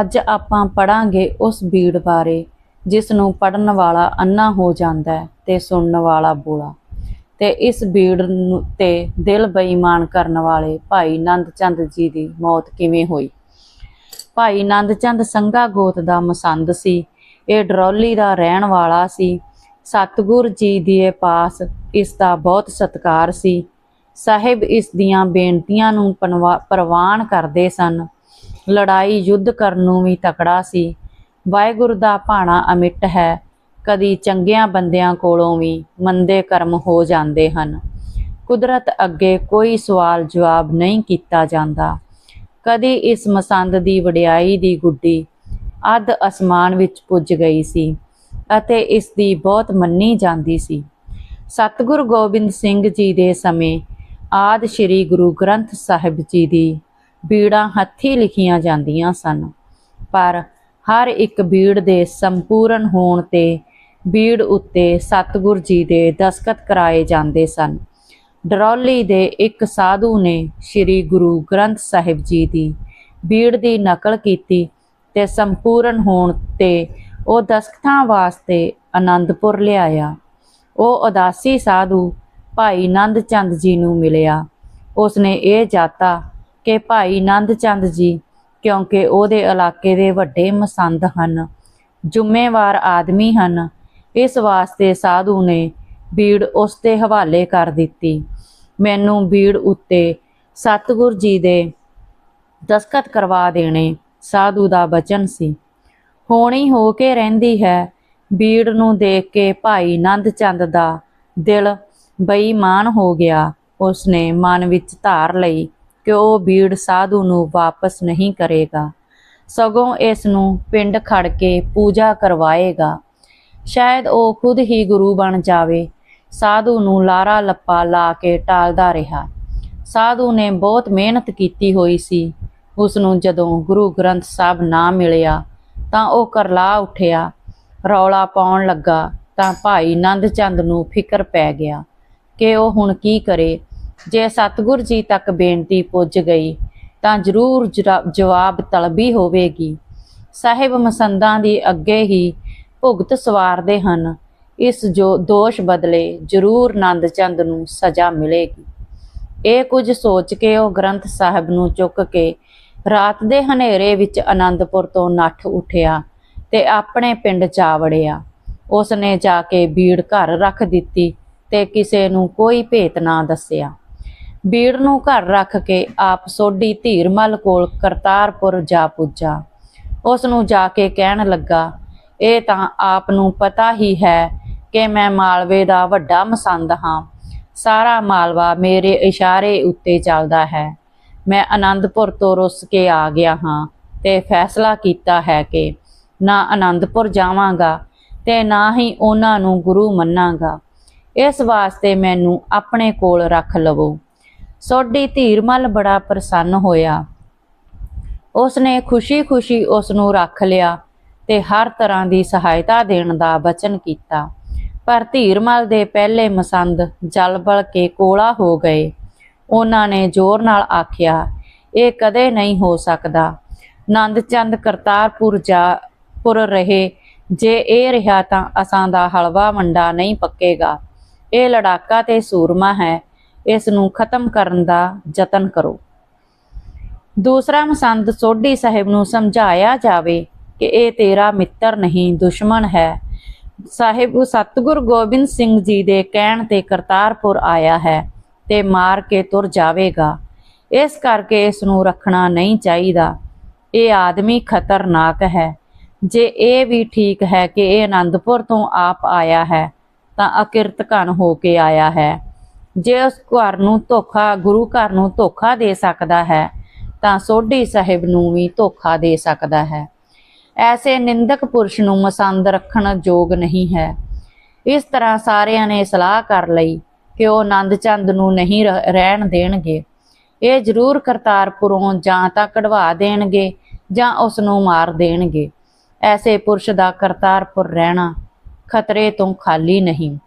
ਅੱਜ ਆਪਾਂ ਪੜਾਂਗੇ ਉਸ ਬੀੜ ਬਾਰੇ, ਜਿਸ ਨੂੰ ਪੜਨ ਵਾਲਾ ਅੰਨਾ ਹੋ ਜਾਂਦਾ ਹੈ ਤੇ ਸੁਣਨ ਵਾਲਾ ਬੋਲਾ। ਤੇ ਇਸ ਬੀੜ ਨੂੰ ਤੇ ਦਿਲ ਬੇਈਮਾਨ ਕਰਨ ਵਾਲੇ ਭਾਈ ਨੰਦ ਚੰਦ ਜੀ ਦੀ ਮੌਤ ਕਿਵੇਂ ਹੋਈ? ਭਾਈ ਨੰਦ ਚੰਦ ਸੰਘਾ ਗੋਤ ਦਾ ਮਸੰਦ ਸੀ, ਇਹ ਡਰੌਲੀ ਦਾ ਰਹਿਣ ਵਾਲਾ ਸੀ। ਸਤਿਗੁਰ ਜੀ ਦੇ ਪਾਸ ਇਸ ਦਾ ਬਹੁਤ ਸਤਿਕਾਰ ਸੀ। ਸਾਹਿਬ ਇਸ ਦੀਆਂ ਬੇਨਤੀਆਂ ਨੂੰ ਪਨਵਾ- ਪ੍ਰਵਾਨ ਕਰਦੇ ਸਨ। ਲੜਾਈ ਯੁੱਧ ਕਰਨ ਨੂੰ ਵੀ ਤਕੜਾ ਸੀ। ਵਾਹਿਗੁਰੂ ਦਾ ਭਾਣਾ ਅਮਿੱਟ ਹੈ। ਕਦੀ ਚੰਗਿਆਂ ਬੰਦਿਆਂ ਕੋਲੋਂ ਵੀ ਮੰਦੇ ਕਰਮ ਹੋ ਜਾਂਦੇ ਹਨ। ਕੁਦਰਤ ਅੱਗੇ ਕੋਈ ਸਵਾਲ ਜਵਾਬ ਨਹੀਂ ਕੀਤਾ ਜਾਂਦਾ। ਕਦੀ ਇਸ ਮਸੰਦ ਦੀ ਵਡਿਆਈ ਦੀ ਗੁੱਡੀ ਅੱਧ ਅਸਮਾਨ ਵਿੱਚ ਪੁੱਜ ਗਈ ਸੀ ਅਤੇ ਇਸ ਦੀ ਬਹੁਤ ਮੰਨੀ ਜਾਂਦੀ ਸੀ। ਸਤਿਗੁਰੂ ਗੋਬਿੰਦ ਸਿੰਘ ਜੀ ਦੇ ਸਮੇਂ ਆਦ ਸ੍ਰੀ ਗੁਰੂ ਗ੍ਰੰਥ ਸਾਹਿਬ ਜੀ ਦੀ ਬੀੜਾਂ ਹੱਥੀਂ ਲਿਖੀਆਂ ਜਾਂਦੀਆਂ ਸਨ। ਪਰ ਹਰ ਇੱਕ ਬੀੜ ਦੇ ਸੰਪੂਰਨ ਹੋਣ ਤੇ ਬੀੜ ਉੱਤੇ ਸਤਿਗੁਰ ਜੀ ਦੇ ਦਸਖਤ ਕਰਾਏ ਜਾਂਦੇ ਸਨ। ਡਰੌਲੀ ਦੇ ਇੱਕ ਸਾਧੂ ਨੇ ਸ੍ਰੀ ਗੁਰੂ ਗ੍ਰੰਥ ਸਾਹਿਬ ਜੀ ਦੀ ਬੀੜ ਦੀ ਨਕਲ ਕੀਤੀ ਤੇ ਸੰਪੂਰਨ ਹੋਣ ਤੇ ਉਹ ਦਸਖਤਾਂ ਵਾਸਤੇ ਆਨੰਦਪੁਰ ਲਿਆਇਆ। ਉਹ ਉਦਾਸੀ ਸਾਧੂ ਭਾਈ ਨੰਦ ਚੰਦ ਜੀ ਨੂੰ ਮਿਲਿਆ। ਉਸਨੇ ਇਹ ਜਾਤਾ ਕਿ ਭਾਈ ਨੰਦ ਚੰਦ ਜੀ, ਕਿਉਂਕਿ ਉਹਦੇ ਇਲਾਕੇ ਦੇ ਵੱਡੇ ਮਸੰਦ ਹਨ, ਜ਼ਿੰਮੇਵਾਰ ਆਦਮੀ ਹਨ। ਇਸ ਵਾਸਤੇ ਸਾਧੂ ਨੇ ਬੀੜ ਉਸ ਦੇ ਹਵਾਲੇ ਕਰ ਦਿੱਤੀ। ਮੈਨੂੰ ਬੀੜ ਉੱਤੇ ਸਤਿਗੁਰ ਜੀ ਦੇ ਦਸਖਤ ਕਰਵਾ ਦੇਣੇ ਸਾਧੂ ਦਾ ਬਚਨ ਸੀ। ਹੋਣੀ ਹੋ ਕੇ ਰਹਿੰਦੀ ਹੈ, ਬੀੜ ਨੂੰ ਦੇਖ ਕੇ ਭਾਈ ਨੰਦ ਚੰਦ ਦਾ ਦਿਲ ਬੇਈਮਾਨ ਹੋ ਗਿਆ। ਉਸਨੇ ਮਨ ਵਿੱਚ ਧਾਰ ਲਈ ਕਿ ਉਹ ਬੀੜ ਸਾਧੂ ਨੂੰ ਵਾਪਸ ਨਹੀਂ ਕਰੇਗਾ? ਸਗੋਂ ਇਸ ਨੂੰ ਪਿੰਡ ਖੜ ਕੇ ਪੂਜਾ ਕਰਵਾਏਗਾ। ਸ਼ਾਇਦ ਉਹ ਖੁਦ ਹੀ ਗੁਰੂ ਬਣ ਜਾਵੇ। ਸਾਧੂ ਨੂੰ ਲਾਰਾ ਲੱਪਾ ਲਾ ਕੇ ਟਾਲਦਾ ਰਿਹਾ। ਸਾਧੂ ਨੇ ਬਹੁਤ ਮਿਹਨਤ ਕੀਤੀ ਹੋਈ ਸੀ। ਉਸ ਨੂੰ ਜਦੋਂ ਗੁਰੂ ਗ੍ਰੰਥ ਸਾਹਿਬ ਨਾ ਮਿਲਿਆ, ਤਾਂ ਉਹ ਕਰਲਾ ਉੱਠਿਆ, ਰੌਲਾ ਪਾਉਣ ਲੱਗਾ, ਤਾਂ ਭਾਈ ਨੰਦ ਚੰਦ ਨੂੰ ਫਿਕਰ ਪੈ ਗਿਆ ਕਿ ਉਹ ਹੁਣ ਕੀ ਕਰੇ। ਜੇ ਸਤਿਗੁਰ ਜੀ ਤੱਕ ਬੇਨਤੀ ਪੁੱਜ ਗਈ, ਤਾਂ ਜ਼ਰੂਰ ਜਰਾ- ਜਵਾਬ ਤਲਬੀ ਹੋਵੇਗੀ। ਸਾਹਿਬ ਮਸੰਦਾਂ ਦੀ ਅੱਗੇ ਹੀ ਭੁਗਤ ਸਵਾਰਦੇ ਹਨ। ਇਸ ਜੋ ਦੋਸ਼ ਬਦਲੇ ਜ਼ਰੂਰ ਨੰਦ ਚੰਦ ਨੂੰ ਸਜ਼ਾ ਮਿਲੇਗੀ। ਇਹ ਕੁਝ ਸੋਚ ਕੇ ਉਹ ਗ੍ਰੰਥ ਸਾਹਿਬ ਨੂੰ ਚੁੱਕ ਕੇ ਰਾਤ ਦੇ ਹਨੇਰੇ ਵਿੱਚ ਆਨੰਦਪੁਰ ਤੋਂ ਨੱਠ ਉੱਠਿਆ ਤੇ ਆਪਣੇ ਪਿੰਡ ਜਾ ਵੜਿਆ। ਉਸ ਨੇ ਜਾ ਕੇ ਬੀੜ ਘਰ ਰੱਖ ਦਿੱਤੀ ਤੇ ਕਿਸੇ ਨੂੰ ਕੋਈ ਭੇਤ ਨਾ ਦੱਸਿਆ। ਬੀੜ ਨੂੰ ਘਰ ਰੱਖ ਕੇ ਆਪ ਸੋਢੀ ਧੀਰਮਲ ਕੋਲ ਕਰਤਾਰਪੁਰ ਜਾ ਪੁੱਜਾ। ਉਸ ਨੂੰ ਜਾ ਕੇ ਕਹਿਣ ਲੱਗਾ, ਇਹ ਤਾਂ ਆਪ ਨੂੰ ਪਤਾ ਹੀ ਹੈ ਕਿ ਮੈਂ ਮਾਲਵੇ ਦਾ ਵੱਡਾ ਮਸੰਦ ਹਾਂ। ਸਾਰਾ ਮਾਲਵਾ ਮੇਰੇ ਇਸ਼ਾਰੇ ਉੱਤੇ ਚੱਲਦਾ ਹੈ। ਮੈਂ ਆਨੰਦਪੁਰ ਤੋਂ ਰੁੱਸ ਕੇ ਆ ਗਿਆ ਹਾਂ ਤੇ ਫੈਸਲਾ ਕੀਤਾ ਹੈ ਕਿ ਨਾ ਆਨੰਦਪੁਰ ਜਾਵਾਂਗਾ ਤੇ ਨਾ ਹੀ ਉਹਨਾਂ ਨੂੰ ਗੁਰੂ ਮੰਨਾਂਗਾ। ਇਸ ਵਾਸਤੇ ਮੈਨੂੰ ਆਪਣੇ ਕੋਲ ਰੱਖ ਲਵੋ। ਸੋਢੀ ਧੀਰਮਲ ਬੜਾ ਪ੍ਰਸੰਨ ਹੋਇਆ। ਉਸਨੇ ਖੁਸ਼ੀ-ਖੁਸ਼ੀ ਉਸ ਨੂੰ ਰੱਖ ਲਿਆ ਤੇ ਹਰ ਤਰ੍ਹਾਂ ਦੀ ਸਹਾਇਤਾ ਦੇਣ ਦਾ ਵਚਨ ਕੀਤਾ। ਪਰ ਧੀਰਮਲ ਦੇ ਪਹਿਲੇ ਮਸੰਦ ਜਲ ਬਲ ਕੇ ਕੋਲਾ ਹੋ ਗਏ। ਉਹਨਾਂ ਨੇ ਜ਼ੋਰ ਨਾਲ ਆਖਿਆ, ਇਹ ਕਦੇ ਨਹੀਂ ਹੋ ਸਕਦਾ। ਨੰਦ ਚੰਦ ਕਰਤਾਰਪੁਰ ਜਾ, ਪੁਰ ਰਹੇ। ਜੇ ਇਹ ਰਿਹਾ ਤਾਂ ਅਸਾਂ ਦਾ ਹਲਵਾ ਮੰਡਾ ਨਹੀਂ ਪੱਕੇਗਾ। ਇਹ ਲੜਾਕਾ ਤੇ ਸੂਰਮਾ ਹੈ। ਇਸ ਨੂੰ ਖਤਮ ਕਰਨ ਦਾ ਯਤਨ ਕਰੋ। ਦੂਸਰਾ ਮਸੰਦ ਸੋਢੀ ਸਾਹਿਬ ਨੂੰ ਸਮਝਾਇਆ ਜਾਵੇ ਕਿ ਇਹ ਤੇਰਾ ਮਿੱਤਰ ਨਹੀਂ, ਦੁਸ਼ਮਣ ਹੈ। ਸਾਹਿਬ, ਸਤਿਗੁਰ ਗੋਬਿੰਦ ਸਿੰਘ ਜੀ ਦੇ ਕਹਿਣ ਤੇ ਕਰਤਾਰਪੁਰ ਆਇਆ ਹੈ ਤੇ ਮਾਰ ਕੇ ਤੁਰ ਜਾਵੇਗਾ। ਇਸ ਕਰਕੇ ਇਸ ਨੂੰ ਰੱਖਣਾ ਨਹੀਂ ਚਾਹੀਦਾ। ਇਹ ਆਦਮੀ ਖਤਰਨਾਕ ਹੈ। ਜੇ ਇਹ ਵੀ ਠੀਕ ਹੈ ਕਿ ਇਹ ਆਨੰਦਪੁਰ ਤੋਂ ਆਪ ਆਇਆ ਹੈ, ਤਾਂ ਅਕਿਰਤ ਘਨ ਹੋ ਕੇ ਆਇਆ ਹੈ। ਜੇ ਉਸ ਘਰ ਨੂੰ ਧੋਖਾ, ਗੁਰੂ ਘਰ ਨੂੰ ਧੋਖਾ ਦੇ ਸਕਦਾ ਹੈ, ਤਾਂ ਸੋਢੀ ਸਾਹਿਬ ਨੂੰ ਵੀ ਧੋਖਾ ਦੇ ਸਕਦਾ ਹੈ। ਐਸੇ ਨਿੰਦਕ ਪੁਰਸ਼ ਨੂੰ ਮਸੰਦ ਰੱਖਣ ਯੋਗ ਨਹੀਂ ਹੈ। ਇਸ ਤਰ੍ਹਾਂ ਸਾਰਿਆਂ ਨੇ ਸਲਾਹ ਕਰ ਲਈ ਕਿ ਉਹ ਆਨੰਦ ਚੰਦ ਨੂੰ ਨਹੀਂ ਰ- ਰਹਿਣ ਦੇਣਗੇ। ਇਹ ਜ਼ਰੂਰ ਕਰਤਾਰਪੁਰੋਂ ਜਾਂ ਤਾਂ ਕਢਵਾ ਦੇਣਗੇ ਜਾਂ ਉਸ ਨੂੰ ਮਾਰ ਦੇਣਗੇ। ਐਸੇ ਪੁਰਸ਼ ਦਾ ਕਰਤਾਰਪੁਰ ਰਹਿਣਾ ਖਤਰੇ ਤੋਂ ਖਾਲੀ ਨਹੀਂ।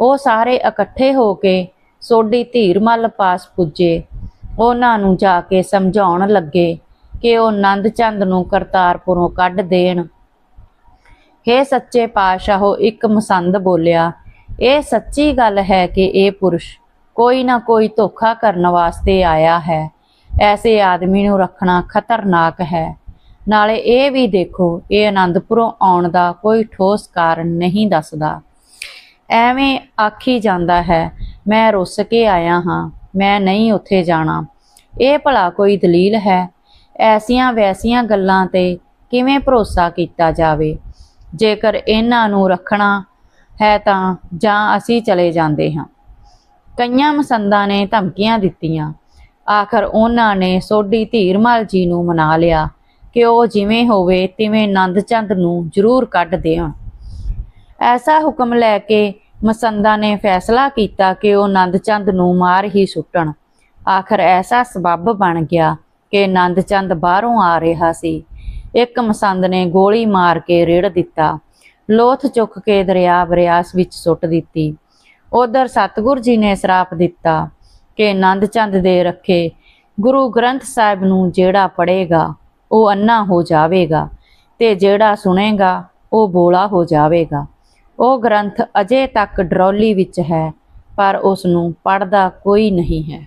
ਉਹ ਸਾਰੇ ਇਕੱਠੇ ਹੋ ਕੇ ਸੋਢੀ ਧੀਰਮਲ ਪਾਸ ਪੁੱਜੇ। ਉਹਨਾਂ ਨੂੰ ਜਾ ਕੇ ਸਮਝਾਉਣ ਲੱਗੇ ਕਿ ਉਹ ਨੰਦ ਚੰਦ ਨੂੰ ਕਰਤਾਰਪੁਰੋਂ ਕੱਢ ਦੇਣ। ਹੇ ਸੱਚੇ ਪਾਤਸ਼ਾਹੋ, ਇੱਕ ਮਸੰਦ ਬੋਲਿਆ, ਇਹ ਸੱਚੀ ਗੱਲ ਹੈ ਕਿ ਇਹ ਪੁਰਸ਼ ਕੋਈ ਨਾ ਕੋਈ ਧੋਖਾ ਕਰਨ ਵਾਸਤੇ ਆਇਆ ਹੈ। ਐਸੇ ਆਦਮੀ ਨੂੰ ਰੱਖਣਾ ਖਤਰਨਾਕ ਹੈ। ਨਾਲੇ ਇਹ ਵੀ ਦੇਖੋ, ਇਹ ਆਨੰਦਪੁਰੋਂ ਆਉਣ ਦਾ ਕੋਈ ਠੋਸ ਕਾਰਨ ਨਹੀਂ ਦੱਸਦਾ। ਐਵੇਂ ਆਖੀ ਜਾਂਦਾ ਹੈ, ਮੈਂ ਰੁੱਸ ਕੇ ਆਇਆ ਹਾਂ, ਮੈਂ ਨਹੀਂ ਉੱਥੇ ਜਾਣਾ। ਇਹ ਭਲਾ ਕੋਈ ਦਲੀਲ ਹੈ? ਐਸੀਆਂ ਵੈਸੀਆਂ ਗੱਲਾਂ ਤੇ ਕਿਵੇਂ ਭਰੋਸਾ ਕੀਤਾ ਜਾਵੇ? ਜੇਕਰ ਇਹਨਾਂ ਨੂੰ ਰੱਖਣਾ ਹੈ ਤਾਂ ਜਾਂ ਅਸੀਂ ਚਲੇ ਜਾਂਦੇ ਹਾਂ। ਕਈਆਂ ਮਸੰਦਾਂ ਨੇ ਧਮਕੀਆਂ ਦਿੱਤੀਆਂ। ਆਖਰ ਉਹਨਾਂ ਨੇ ਸੋਢੀ ਧੀਰਮਲ ਜੀ ਨੂੰ ਮਨਾ ਲਿਆ ਕਿ ਉਹ ਜਿਵੇਂ ਹੋਵੇ ਤਿਵੇਂ ਨੰਦ ਚੰਦ ਨੂੰ ਜ਼ਰੂਰ ਕੱਢ ਦੇਣ। ਐਸਾ ਹੁਕਮ ਲੈ ਕੇ ਮਸੰਦਾ ਨੇ ਫੈਸਲਾ ਕੀਤਾ ਕਿ ਉਹ ਨੰਦਚੰਦ ਨੂੰ ਮਾਰ ਹੀ ਸੁੱਟਣ। ਆਖਰ ਐਸਾ ਸਬੱਬ ਬਣ ਗਿਆ ਕਿ ਨੰਦਚੰਦ ਬਾਹਰੋਂ ਆ ਰਿਹਾ ਸੀ। ਇੱਕ ਮਸੰਦ ਨੇ ਗੋਲੀ ਮਾਰ ਕੇ ਰੇੜ ਦਿੱਤਾ। ਲੋਥ ਚੁੱਕ ਕੇ ਦਰਿਆ ਬਰਿਆਸ ਵਿੱਚ ਸੁੱਟ ਦਿੱਤੀ। ਉਧਰ ਸਤਗੁਰ ਜੀ ਨੇ ਸਰਾਪ ਦਿੱਤਾ ਕਿ ਨੰਦਚੰਦ ਦੇ ਰੱਖੇ ਗੁਰੂ ਗ੍ਰੰਥ ਸਾਹਿਬ ਨੂੰ ਜਿਹੜਾ ਪੜ੍ਹੇਗਾ, ਉਹ ਅੰਨਾ ਹੋ ਜਾਵੇਗਾ ਤੇ ਜਿਹੜਾ ਸੁਣੇਗਾ, ਉਹ ਬੋਲਾ ਹੋ ਜਾਵੇਗਾ। ਉਹ ਗ੍ਰੰਥ ਅਜੇ ਤੱਕ ਡਰੌਲੀ ਵਿੱਚ ਹੈ ਪਰ ਉਸ ਨੂੰ ਪੜ੍ਹਦਾ ਕੋਈ ਨਹੀਂ ਹੈ।